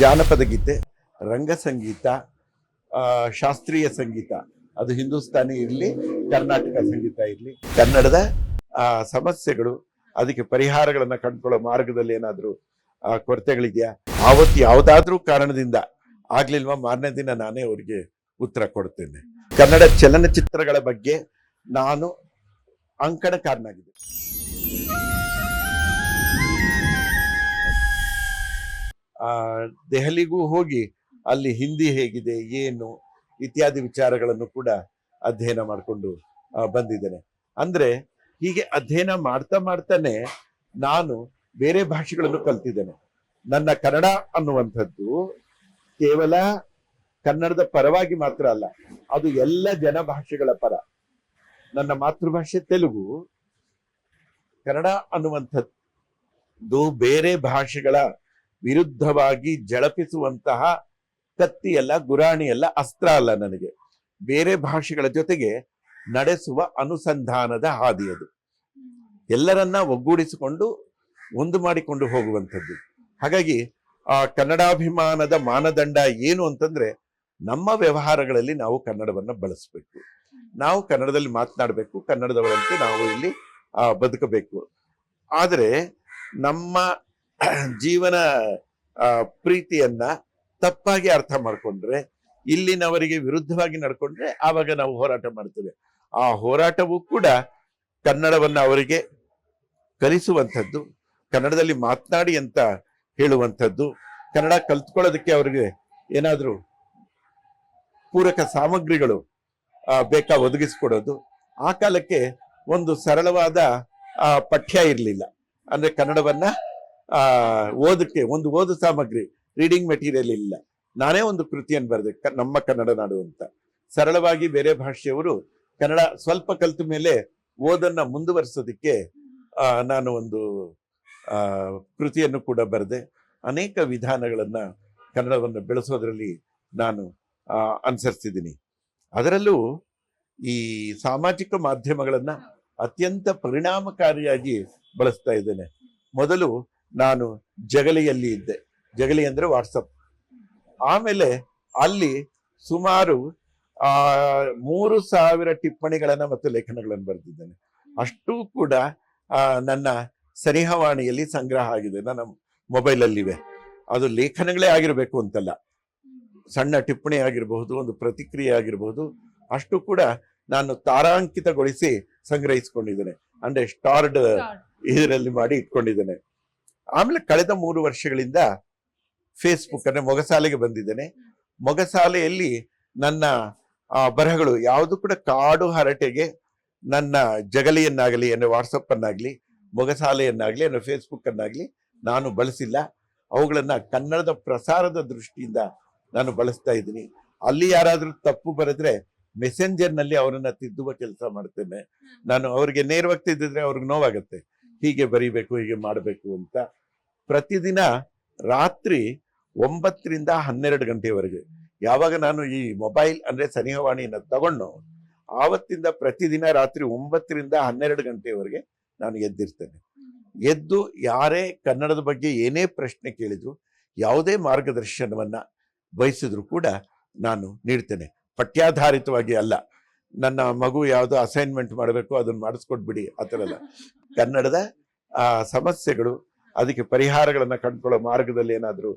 ಜಾನಪದ ಗೀತೆ, ರಂಗ ಸಂಗೀತ ಶಾಸ್ತ್ರೀಯ ಸಂಗೀತ. ಅದು ಹಿಂದೂಸ್ತಾನಿ ಇರಲಿ, ಕರ್ನಾಟಕ ಸಂಗೀತ ಇರಲಿ, ಕನ್ನಡದ ಸಮಸ್ಯೆಗಳು, ಅದಕ್ಕೆ ಪರಿಹಾರಗಳನ್ನು ಕಂಡುಕೊಳ್ಳೋ ಮಾರ್ಗದಲ್ಲಿ ಏನಾದರೂ ಕೊರತೆಗಳಿದೆಯಾ? ಆವತ್ತು ಯಾವುದಾದ್ರೂ ಕಾರಣದಿಂದ ಆಗ್ಲಿಲ್ವಾ? ಮಾರನೇ ದಿನ ನಾನೇ ಅವರಿಗೆ ಉತ್ತರ ಕೊಡ್ತೇನೆ. ಕನ್ನಡ ಚಲನಚಿತ್ರಗಳ ಬಗ್ಗೆ ನಾನು ಅಂಕಣಕಾರನಾಗಿದೆ ದೆಹಲಿಗೂ ಹೋಗಿ ಅಲ್ಲಿ ಹಿಂದಿ ಹೇಗಿದೆ, ಏನು ಇತ್ಯಾದಿ ವಿಚಾರಗಳನ್ನು ಕೂಡ ಅಧ್ಯಯನ ಮಾಡಿಕೊಂಡು ಬಂದಿದ್ದೇನೆ. ಅಂದ್ರೆ ಹೀಗೆ ಅಧ್ಯಯನ ಮಾಡ್ತಾ ಮಾಡ್ತಾನೆ ನಾನು ಬೇರೆ ಭಾಷೆಗಳನ್ನು ಕಲ್ತಿದ್ದೇನೆ. ನನ್ನ ಕನ್ನಡ ಅನ್ನುವಂಥದ್ದು ಕೇವಲ ಕನ್ನಡದ ಪರವಾಗಿ ಮಾತ್ರ ಅಲ್ಲ, ಅದು ಎಲ್ಲ ಜನ ಭಾಷೆಗಳ ಪರ. ನನ್ನ ಮಾತೃಭಾಷೆ ತೆಲುಗು. ಕನ್ನಡ ಅನ್ನುವಂಥದ್ದು ಬೇರೆ ಭಾಷೆಗಳ ವಿರುದ್ಧವಾಗಿ ಜಳಪಿಸುವಂತಹ ಕತ್ತಿಯಲ್ಲ, ಗುರಾಣಿಯಲ್ಲ ಅಸ್ತ್ರ ಅಲ್ಲ ನನಗೆ. ಬೇರೆ ಭಾಷೆಗಳ ಜೊತೆಗೆ ನಡೆಸುವ ಅನುಸಂಧಾನದ ಹಾದಿ ಅದು. ಎಲ್ಲರನ್ನ ಒಗ್ಗೂಡಿಸಿಕೊಂಡು, ಒಂದು ಮಾಡಿಕೊಂಡು ಹೋಗುವಂಥದ್ದು. ಹಾಗಾಗಿ ಆ ಕನ್ನಡಾಭಿಮಾನದ ಮಾನದಂಡ ಏನು ಅಂತಂದ್ರೆ, ನಮ್ಮ ವ್ಯವಹಾರಗಳಲ್ಲಿ ನಾವು ಕನ್ನಡವನ್ನ ಬಳಸಬೇಕು. ನಾವು ಕನ್ನಡದಲ್ಲಿ ಮಾತನಾಡಬೇಕು, ಕನ್ನಡದವರಂತೆ ನಾವು ಇಲ್ಲಿ ಬದುಕಬೇಕು. ಆದರೆ ನಮ್ಮ ಜೀವನ ಪ್ರೀತಿಯನ್ನ ತಪ್ಪಾಗಿ ಅರ್ಥ ಮಾಡ್ಕೊಂಡ್ರೆ, ಇಲ್ಲಿನವರಿಗೆ ವಿರುದ್ಧವಾಗಿ ನಡ್ಕೊಂಡ್ರೆ ಆವಾಗ ನಾವು ಹೋರಾಟ ಮಾಡ್ತೇವೆ. ಆ ಹೋರಾಟವೂ ಕೂಡ ಕನ್ನಡವನ್ನ ಅವರಿಗೆ ಕಲಿಸುವಂಥದ್ದು, ಕನ್ನಡದಲ್ಲಿ ಮಾತನಾಡಿ ಅಂತ ಹೇಳುವಂಥದ್ದು, ಕನ್ನಡ ಕಲ್ತ್ಕೊಳ್ಳೋದಕ್ಕೆ ಅವರಿಗೆ ಏನಾದರೂ ಪೂರಕ ಸಾಮಗ್ರಿಗಳು ಬೇಕಾ ಒದಗಿಸ್ಕೊಡೋದು. ಆ ಕಾಲಕ್ಕೆ ಒಂದು ಸರಳವಾದ ಪಠ್ಯ ಇರಲಿಲ್ಲ. ಅಂದ್ರೆ ಕನ್ನಡವನ್ನ ಓದಕ್ಕೆ ಒಂದು ಓದು ಸಾಮಗ್ರಿ ರೀಡಿಂಗ್ ಮೆಟೀರಿಯಲ್ ಇಲ್ಲ. ನಾನೇ ಒಂದು ಕೃತಿಯನ್ನು ಬರೆದೆ ನಮ್ಮ ಕನ್ನಡ ನಾಡು ಅಂತ. ಸರಳವಾಗಿ ಬೇರೆ ಭಾಷೆಯವರು ಕನ್ನಡ ಸ್ವಲ್ಪ ಕಲಿತ ಮೇಲೆ ಓದನ್ನ ಮುಂದುವರಿಸೋದಕ್ಕೆ ನಾನು ಒಂದು ಕೃತಿಯನ್ನು ಕೂಡ ಬರೆದೆ. ಅನೇಕ ವಿಧಾನಗಳನ್ನು ಕನ್ನಡವನ್ನು ಬೆಳೆಸೋದ್ರಲ್ಲಿ ನಾನು ಅನುಸರಿಸಿದ್ದೀನಿ ಅದರಲ್ಲೂ ಈ ಸಾಮಾಜಿಕ ಮಾಧ್ಯಮಗಳನ್ನು ಅತ್ಯಂತ ಪರಿಣಾಮಕಾರಿಯಾಗಿ ಬಳಸ್ತಾ ಇದ್ದೇನೆ. ಮೊದಲು ನಾನು ಜಗಲಿಯಲ್ಲಿ ಇದ್ದೆ. ಜಗಲಿ ಅಂದ್ರೆ ವಾಟ್ಸಪ್. ಆಮೇಲೆ ಅಲ್ಲಿ ಸುಮಾರು ಆ ಮೂರು ಸಾವಿರ ಟಿಪ್ಪಣಿಗಳನ್ನು ಮತ್ತು ಲೇಖನಗಳನ್ನು ಬರೆದಿದ್ದೇನೆ. ಅಷ್ಟೂ ಕೂಡ ನನ್ನ ಸನಿಹವಾಣಿಯಲ್ಲಿ ಸಂಗ್ರಹ ಆಗಿದೆ. ನನ್ನ ಮೊಬೈಲಲ್ಲಿವೆ. ಅದು ಲೇಖನಗಳೇ ಆಗಿರಬೇಕು ಅಂತಲ್ಲ. ಸಣ್ಣ ಟಿಪ್ಪಣಿ ಆಗಿರಬಹುದು ಒಂದು ಪ್ರತಿಕ್ರಿಯೆ ಆಗಿರಬಹುದು. ಅಷ್ಟು ಕೂಡ ನಾನು ತಾರಾಂಕಿತಗೊಳಿಸಿ ಸಂಗ್ರಹಿಸಿಕೊಂಡಿದ್ದೇನೆ. ಅಂದರೆ ಸ್ಟಾರ್ಡ್. ಇದರಲ್ಲಿ ಮಾಡಿ ಇಟ್ಕೊಂಡಿದ್ದೇನೆ. ಆಮೇಲೆ ಕಳೆದ ಮೂರು ವರ್ಷಗಳಿಂದ ಫೇಸ್ಬುಕ್ ಅಂದ್ರೆ ಮೊಗಸಾಲೆಗೆ ಬಂದಿದ್ದೇನೆ. ಮೊಗಸಾಲೆಯಲ್ಲಿ ನನ್ನ ಬರಹಗಳು ಯಾವುದು ಕೂಡ ಕಾಡು ಹರಟೆಗೆ ನನ್ನ ಜಗಲಿಯನ್ನಾಗಲಿ ಅಂದ್ರೆ ವಾಟ್ಸಪ್ ಅನ್ನಾಗ್ಲಿ ಮೊಗಸಾಲೆಯನ್ನಾಗ್ಲಿ ಅಂದ್ರೆ ಫೇಸ್ಬುಕ್ ಅನ್ನಾಗ್ಲಿ ನಾನು ಬಳಸಿಲ್ಲ. ಅವುಗಳನ್ನು ಕನ್ನಡದ ಪ್ರಸಾರದ ದೃಷ್ಟಿಯಿಂದ ನಾನು ಬಳಸ್ತಾ ಇದ್ದೀನಿ. ಅಲ್ಲಿ ಯಾರಾದರೂ ತಪ್ಪು ಬರೆದ್ರೆ ಮೆಸೆಂಜರ್ನಲ್ಲಿ ಅವರನ್ನು ಅವರನ್ನ ತಿದ್ದುವ ಕೆಲಸ ಮಾಡ್ತೇನೆ. ನಾನು ಅವರಿಗೆ ನೇರವಾಗಿ ತಿದ್ದಿದ್ರೆ ಅವ್ರಿಗೆ ನೋವಾಗತ್ತೆ. ಹೀಗೆ ಬರಿಬೇಕು, ಹೀಗೆ ಮಾಡಬೇಕು ಅಂತ ಪ್ರತಿದಿನ ರಾತ್ರಿ ಒಂಬತ್ತರಿಂದ ಹನ್ನೆರಡು ಗಂಟೆವರೆಗೆ. ಯಾವಾಗ ನಾನು ಈ ಮೊಬೈಲ್ ಅಂದ್ರೆ ಸನಿಹವಾಣಿಯನ್ನು ತಗೊಂಡು ಆವತ್ತಿಂದ ಪ್ರತಿದಿನ ರಾತ್ರಿ ಒಂಬತ್ತರಿಂದ ಹನ್ನೆರಡು ಗಂಟೆವರೆಗೆ ನಾನು ಎದ್ದಿರ್ತೇನೆ. ಎದ್ದು ಯಾರೇ ಕನ್ನಡದ ಬಗ್ಗೆ ಏನೇ ಪ್ರಶ್ನೆ ಕೇಳಿದ್ರು, ಯಾವುದೇ ಮಾರ್ಗದರ್ಶನವನ್ನ ಬಯಸಿದ್ರು ಕೂಡ ನಾನು ನೀಡ್ತೇನೆ. ಪಠ್ಯಾಧಾರಿತವಾಗಿ ಅಲ್ಲ. ನನ್ನ ಮಗು ಯಾವುದೋ ಅಸೈನ್ಮೆಂಟ್ ಮಾಡಬೇಕು ಅದನ್ನು ಮಾಡಿಸ್ಕೊಟ್ಬಿಡಿ ಆ ಥರ ಎಲ್ಲ. ಕನ್ನಡದ ಆ ಸಮಸ್ಯೆಗಳು ಅದಕ್ಕೆ ಪರಿಹಾರಗಳನ್ನು ಕಂಡುಕೊಳ್ಳೋ ಮಾರ್ಗದಲ್ಲಿ ಏನಾದರೂ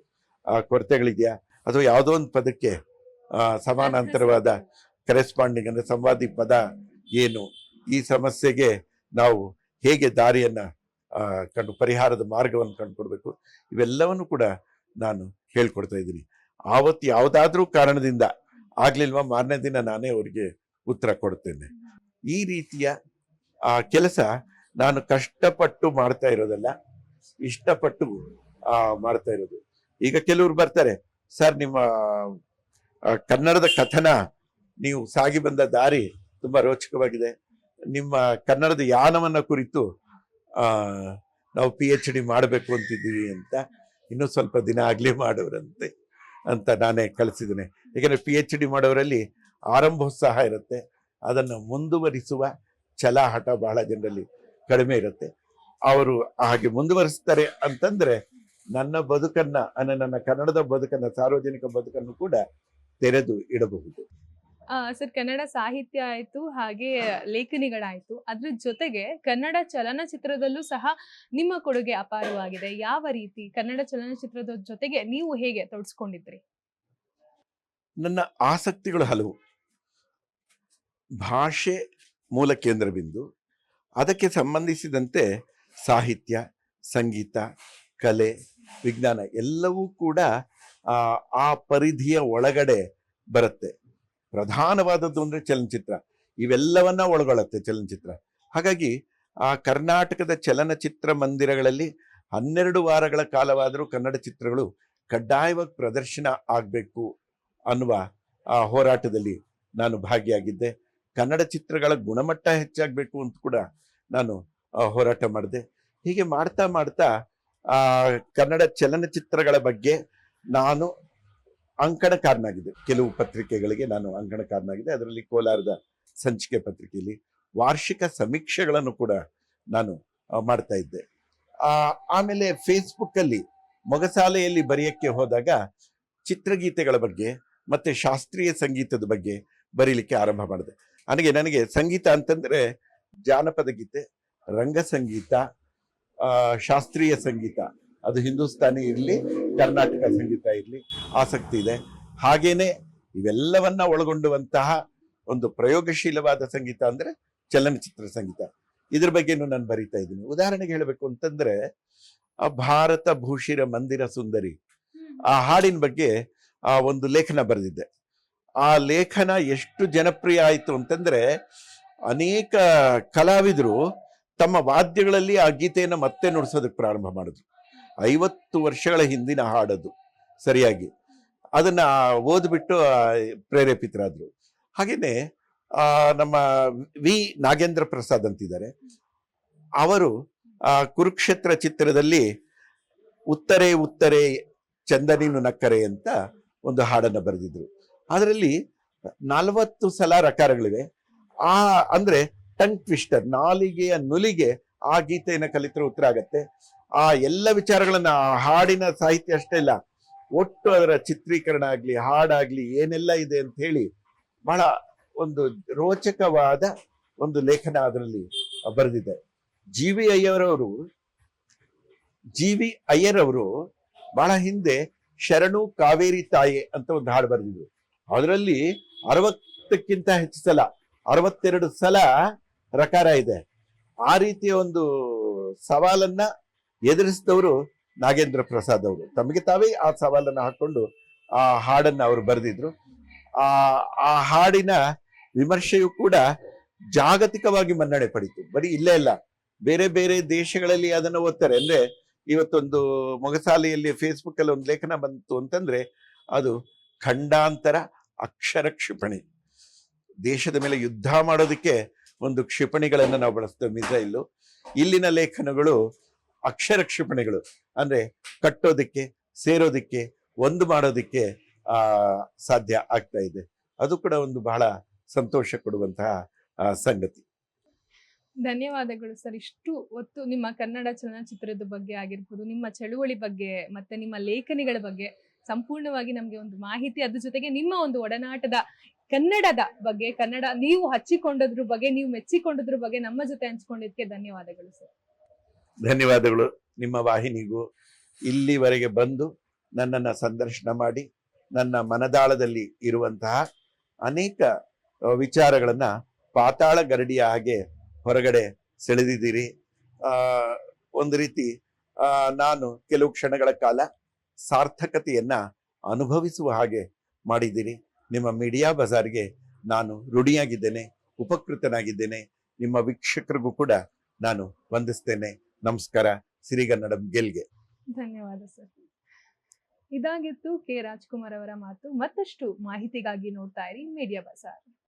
ಕೊರತೆಗಳಿದೆಯಾ? ಅಥವಾ ಯಾವುದೋ ಒಂದು ಪದಕ್ಕೆ ಸಮಾನಾಂತರವಾದ ಕರೆಸ್ಪಾಂಡಿಂಗ್ ಅಂದರೆ ಸಂವಾದಿ ಪದ ಏನು? ಈ ಸಮಸ್ಯೆಗೆ ನಾವು ಹೇಗೆ ದಾರಿಯನ್ನು ಕಂಡು ಪರಿಹಾರದ ಮಾರ್ಗವನ್ನು ಕಂಡುಕೊಡ್ಬೇಕು? ಇವೆಲ್ಲವನ್ನು ಕೂಡ ನಾನು ಹೇಳ್ಕೊಡ್ತಾ ಇದ್ದೀನಿ. ಆವತ್ತು ಯಾವುದಾದ್ರೂ ಕಾರಣದಿಂದ ಆಗ್ಲಿಲ್ವಾ ಮಾರನೇ ದಿನ ನಾನೇ ಅವರಿಗೆ ಉತ್ತರ ಕೊಡ್ತೇನೆ. ಈ ರೀತಿಯ ಆ ಕೆಲಸ ನಾನು ಕಷ್ಟಪಟ್ಟು ಮಾಡ್ತಾ ಇರೋದಲ್ಲ ಇಷ್ಟಪಟ್ಟು ಆ ಮಾಡ್ತಾ ಇರೋದು. ಈಗ ಕೆಲವರು ಬರ್ತಾರೆ ಸರ್ ನಿಮ್ಮ ಕನ್ನಡದ ಕಥನ ನೀವು ಸಾಗಿ ಬಂದ ದಾರಿ ತುಂಬಾ ರೋಚಕವಾಗಿದೆ. ನಿಮ್ಮ ಕನ್ನಡದ ಯಾನವನ್ನ ಕುರಿತು ಆ ನಾವು ಪಿ ಎಚ್ ಡಿ ಮಾಡಬೇಕು ಅಂತಿದ್ದೀವಿ ಅಂತ ಇನ್ನೂ ಸ್ವಲ್ಪ ದಿನ ಆಗಲೇ ಮಾಡೋರಂತೆ ಅಂತ ನಾನೇ ಕಳಿಸಿದ್ದೇನೆ ಯಾಕೆಂದರೆ ಪಿ ಎಚ್ ಡಿ ಮಾಡೋರಲ್ಲಿ ಆರಂಭೋತ್ಸಾಹ ಇರುತ್ತೆ. ಅದನ್ನು ಮುಂದುವರಿಸುವ ಛಲ ಹಠ ಬಹಳ ಜನರಲ್ಲಿ ಕಡಿಮೆ ಇರುತ್ತೆ. ಅವರು ಹಾಗೆ ಮುಂದುವರಿಸ್ತಾರೆ ಅಂತಂದ್ರೆ ನನ್ನ ಬದುಕನ್ನ ಅಂದ್ರೆ ನನ್ನ ಕನ್ನಡದ ಬದುಕನ್ನ ಸಾರ್ವಜನಿಕ ಬದುಕನ್ನು ಕೂಡ ತೆರೆದು ಇಡಬಹುದು. ಸರ್ ಕನ್ನಡ ಸಾಹಿತ್ಯ ಆಯ್ತು ಹಾಗೆ ಲೇಖನಿಗಳಾಯ್ತು ಅದ್ರ ಜೊತೆಗೆ ಕನ್ನಡ ಚಲನಚಿತ್ರದಲ್ಲೂ ಸಹ ನಿಮ್ಮ ಕೊಡುಗೆ ಅಪಾರವಾಗಿದೆ. ಯಾವ ರೀತಿ ಕನ್ನಡ ಚಲನಚಿತ್ರದ ಜೊತೆಗೆ ನೀವು ಹೇಗೆ ತೊಡಸ್ಕೊಂಡಿದ್ರಿ? ನನ್ನ ಆಸಕ್ತಿಗಳು ಹಲವು. ಭಾಷೆ ಮೂಲ ಕೇಂದ್ರಬಿಂದು. ಅದಕ್ಕೆ ಸಂಬಂಧಿಸಿದಂತೆ ಸಾಹಿತ್ಯ ಸಂಗೀತ ಕಲೆ ವಿಜ್ಞಾನ ಎಲ್ಲವೂ ಕೂಡ ಆ, ಪರಿಧಿಯ ಒಳಗಡೆ ಬರುತ್ತೆ. ಪ್ರಧಾನವಾದದ್ದು ಅಂದರೆ ಚಲನಚಿತ್ರ. ಇವೆಲ್ಲವನ್ನ ಒಳಗೊಳ್ಳುತ್ತೆ ಚಲನಚಿತ್ರ. ಹಾಗಾಗಿ ಆ ಕರ್ನಾಟಕದ ಚಲನಚಿತ್ರ ಮಂದಿರಗಳಲ್ಲಿ ಹನ್ನೆರಡು ವಾರಗಳ ಕಾಲವಾದರೂ ಕನ್ನಡ ಚಿತ್ರಗಳು ಕಡ್ಡಾಯವಾಗಿ ಪ್ರದರ್ಶನ ಆಗಬೇಕು ಅನ್ನುವ ಆ ಹೋರಾಟದಲ್ಲಿ ನಾನು ಭಾಗಿಯಾಗಿದ್ದೆ. ಕನ್ನಡ ಚಿತ್ರಗಳ ಗುಣಮಟ್ಟ ಹೆಚ್ಚಾಗಬೇಕು ಅಂತ ಕೂಡ ನಾನು ಹೋರಾಟ ಮಾಡಿದೆ. ಹೀಗೆ ಮಾಡ್ತಾ ಮಾಡ್ತಾ, ಆ, ಕನ್ನಡ ಚಲನಚಿತ್ರಗಳ ಬಗ್ಗೆ ನಾನು ಅಂಕಣಕಾರನಾಗಿದೆ ಕೆಲವು ಪತ್ರಿಕೆಗಳಿಗೆ ನಾನು ಅಂಕಣಕಾರನಾಗಿದೆ ಅದರಲ್ಲಿ ಕೋಲಾರದ ಸಂಚಿಕೆ ಪತ್ರಿಕೆಯಲ್ಲಿ ವಾರ್ಷಿಕ ಸಮೀಕ್ಷೆಗಳನ್ನು ಕೂಡ ನಾನು ಮಾಡ್ತಾ ಇದ್ದೆ. ಆಮೇಲೆ ಫೇಸ್ಬುಕ್ಕಲ್ಲಿ, ಮೊಗಸಾಲೆಯಲ್ಲಿ ಬರೆಯಕ್ಕೆ ಹೋದಾಗ ಚಿತ್ರಗೀತೆಗಳ ಬಗ್ಗೆ ಮತ್ತೆ ಶಾಸ್ತ್ರೀಯ ಸಂಗೀತದ ಬಗ್ಗೆ ಬರೀಲಿಕ್ಕೆ ಆರಂಭ ಮಾಡಿದೆ. ನನಗೆ ನನಗೆ ಸಂಗೀತ ಅಂತಂದ್ರೆ ಜಾನಪದ ಗೀತೆ, ರಂಗ ಸಂಗೀತ ಶಾಸ್ತ್ರೀಯ ಸಂಗೀತ. ಅದು ಹಿಂದೂಸ್ತಾನಿ ಇರಲಿ, ಕರ್ನಾಟಕ ಸಂಗೀತ ಇರಲಿ, ಆಸಕ್ತಿ ಇದೆ. ಹಾಗೇನೆ ಇವೆಲ್ಲವನ್ನ ಒಳಗೊಂಡುವಂತಹ ಒಂದು ಪ್ರಯೋಗಶೀಲವಾದ ಸಂಗೀತ ಅಂದ್ರೆ ಚಲನಚಿತ್ರ ಸಂಗೀತ. ಇದ್ರ ಬಗ್ಗೆನೂ ನಾನು ಬರಿತಾ ಇದ್ದೀನಿ. ಉದಾಹರಣೆಗೆ ಹೇಳಬೇಕು ಅಂತಂದ್ರೆ ಭಾರತ ಭೂಷಿರ ಮಂದಿರ ಸುಂದರಿ. ಆ ಹಾಡಿನ ಬಗ್ಗೆ ಆ ಒಂದು ಲೇಖನ ಬರೆದಿದ್ದೆ. ಆ ಲೇಖನ ಎಷ್ಟು ಜನಪ್ರಿಯ ಆಯಿತು ಅಂತಂದ್ರೆ ಅನೇಕ ಕಲಾವಿದರು ತಮ್ಮ ವಾದ್ಯಗಳಲ್ಲಿ ಆ ಗೀತೆಯನ್ನು ಮತ್ತೆ ನುಡಿಸೋದಕ್ಕೆ ಪ್ರಾರಂಭ ಮಾಡಿದ್ರು. ಐವತ್ತು ವರ್ಷಗಳ ಹಿಂದಿನ ಹಾಡದು, ಸರಿಯಾಗಿ. ಅದನ್ನು ಓದ್ಬಿಟ್ಟು ಪ್ರೇರೇಪಿತರಾದರು. ಹಾಗೆಯೇ ನಮ್ಮ ವಿ ನಾಗೇಂದ್ರ ಪ್ರಸಾದ್ ಅಂತಿದ್ದಾರೆ. ಅವರು, ಆ, ಕುರುಕ್ಷೇತ್ರ ಚಿತ್ರದಲ್ಲಿ ಉತ್ತರೆ ಉತ್ತರೆ ಚಂದನಿನು ನಕ್ಕರೆ ಅಂತ ಒಂದು ಹಾಡನ್ನು ಬರೆದಿದ್ರು. ಅದರಲ್ಲಿ ನಲವತ್ತು ಸಲ ರಕಾರಗಳಿವೆ. ಆ, ಅಂದ್ರೆ ಟಂಗ್ ಟ್ವಿಸ್ಟರ್, ನಾಲಿಗೆಯ ನುಲಿಗೆ ಆ ಗೀತೆಯನ್ನು ಕಲಿತರೆ ಉತ್ತರ ಆಗತ್ತೆ. ಆ ಎಲ್ಲ ವಿಚಾರಗಳನ್ನ, ಆ ಹಾಡಿನ ಸಾಹಿತ್ಯ ಅಷ್ಟೇ ಇಲ್ಲ, ಒಟ್ಟು ಅದರ ಚಿತ್ರೀಕರಣ ಆಗ್ಲಿ, ಹಾಡಾಗ್ಲಿ, ಏನೆಲ್ಲ ಇದೆ ಅಂತ ಹೇಳಿ ಬಹಳ ಒಂದು ರೋಚಕವಾದ ಒಂದು ಲೇಖನ ಅದರಲ್ಲಿ ಬರೆದಿದೆ. ಜಿ ವಿ ಅಯ್ಯರವರು ಜಿ ವಿ ಅಯ್ಯರವರು ಬಹಳ ಹಿಂದೆ ಶರಣು ಕಾವೇರಿ ತಾಯಿ ಅಂತ ಒಂದು ಹಾಡು ಬರೆದಿದ್ರು. ಅದರಲ್ಲಿ ಅರವತ್ತಕ್ಕಿಂತ ಹೆಚ್ಚು ಸಲ, ಅರವತ್ತೆರಡು ಸಲ ರಕಾರ ಇದೆ. ಆ ರೀತಿಯ ಒಂದು ಸವಾಲನ್ನ ಎದುರಿಸಿದವರು ನಾಗೇಂದ್ರ ಪ್ರಸಾದ್ ಅವರು. ತಮಗೆ ತಾವೇ ಆ ಸವಾಲನ್ನ ಹಾಕೊಂಡು ಆ ಹಾಡನ್ನ ಅವರು ಬರೆದಿದ್ರು. ಆ ಆ ಹಾಡಿನ ವಿಮರ್ಶೆಯು ಕೂಡ ಜಾಗತಿಕವಾಗಿ ಮನ್ನಣೆ ಪಡೀತು. ಬರೀ ಇಲ್ಲೇ ಇಲ್ಲ. ಬೇರೆ ಬೇರೆ ದೇಶಗಳಲ್ಲಿ ಅದನ್ನು ಓದ್ತಾರೆ. ಅಂದ್ರೆ ಇವತ್ತೊಂದು ಮೊಗಸಾಲೆಯಲ್ಲಿ ಫೇಸ್ಬುಕ್ ಅಲ್ಲಿ ಒಂದು ಲೇಖನ ಬಂತು ಅಂತಂದ್ರೆ ಅದು ಖಂಡಾಂತರ ಅಕ್ಷರ ಕ್ಷಿಪಣಿ. ದೇಶದ ಮೇಲೆ ಯುದ್ಧ ಮಾಡೋದಕ್ಕೆ ಒಂದು ಕ್ಷಿಪಣಿಗಳನ್ನು ನಾವು ಬಳಸ್ತೇವೆ ಮಿಸೈಲು. ಇಲ್ಲಿನ ಲೇಖನಗಳು ಅಕ್ಷರ ಕ್ಷಿಪಣಿಗಳು. ಅಂದರೆ ಕಟ್ಟೋದಕ್ಕೆ, ಸೇರೋದಕ್ಕೆ, ಒಂದು ಮಾಡೋದಕ್ಕೆ ಸಾಧ್ಯ ಆಗ್ತಾ ಇದೆ. ಅದು ಕೂಡ ಒಂದು ಬಹಳ ಸಂತೋಷ ಕೊಡುವಂತಹ ಸಂಗತಿ. ಧನ್ಯವಾದಗಳು ಸರ್. ಇಷ್ಟು ಹೊತ್ತು ನಿಮ್ಮ ಕನ್ನಡ ಚಲನಚಿತ್ರದ ಬಗ್ಗೆ ಆಗಿರ್ಬೋದು, ನಿಮ್ಮ ಚಳುವಳಿ ಬಗ್ಗೆ, ಮತ್ತೆ ನಿಮ್ಮ ಲೇಖನಿಗಳ ಬಗ್ಗೆ ಸಂಪೂರ್ಣವಾಗಿ ನಮಗೆ ಒಂದು ಮಾಹಿತಿ ಅದ್ರ ಜೊತೆಗೆ ನಿಮ್ಮ ಒಂದು ಒಡನಾಟದ ಕನ್ನಡದ ಬಗ್ಗೆ, ಕನ್ನಡ ನೀವು ಹಚ್ಚಿಕೊಂಡದ್ರ ಬಗ್ಗೆ, ನೀವು ಮೆಚ್ಚಿಕೊಂಡದ್ರ ಬಗ್ಗೆ ನಮ್ಮ ಜೊತೆ ಹಂಚ್ಕೊಂಡಿದ್ದಕ್ಕೆ ಧನ್ಯವಾದಗಳು ಸರ್. ಧನ್ಯವಾದಗಳು ನಿಮ್ಮ ವಾಹಿನಿಗೂ. ಇಲ್ಲಿವರೆಗೆ ಬಂದು ನನ್ನನ್ನು ಸಂದರ್ಶನ ಮಾಡಿ, ನನ್ನ ಮನದಾಳದಲ್ಲಿ ಇರುವಂತಹ ಅನೇಕ ವಿಚಾರಗಳನ್ನು ಪಾತಾಳ ಗರಡಿಯ ಹಾಗೆ ಹೊರಗಡೆ ಸೆಳೆದಿದ್ದೀರಿ. ಒಂದು ರೀತಿ ನಾನು ಕೆಲವು ಕ್ಷಣಗಳ ಕಾಲ ಸಾರ್ಥಕತೆಯನ್ನ ಅನುಭವಿಸುವ ಹಾಗೆ ಮಾಡಿದ್ದೀರಿ. ನಿಮ್ಮ ಮೀಡಿಯಾ ಬಜಾರ್ಗೆ ನಾನು ಋಣಿಯಾಗಿದ್ದೇನೆ ಉಪಕೃತನಾಗಿದ್ದೇನೆ. ನಿಮ್ಮ ವೀಕ್ಷಕರಿಗೂ ಕೂಡ ನಾನು ವಂದಿಸ್ತೇನೆ. ನಮಸ್ಕಾರ ಸಿರಿಗನ್ನಡ ಗೆಲ್ಗೆ. ಧನ್ಯವಾದ ಸರ್. ಇದಾಗಿತ್ತು ಕೆ ರಾಜ್ಕುಮಾರ್ ಅವರ ಮಾತು. ಮತ್ತಷ್ಟು ಮಾಹಿತಿಗಾಗಿ ನೋಡ್ತಾ ಇರಿ ಮೀಡಿಯಾ ಬಜಾರ್.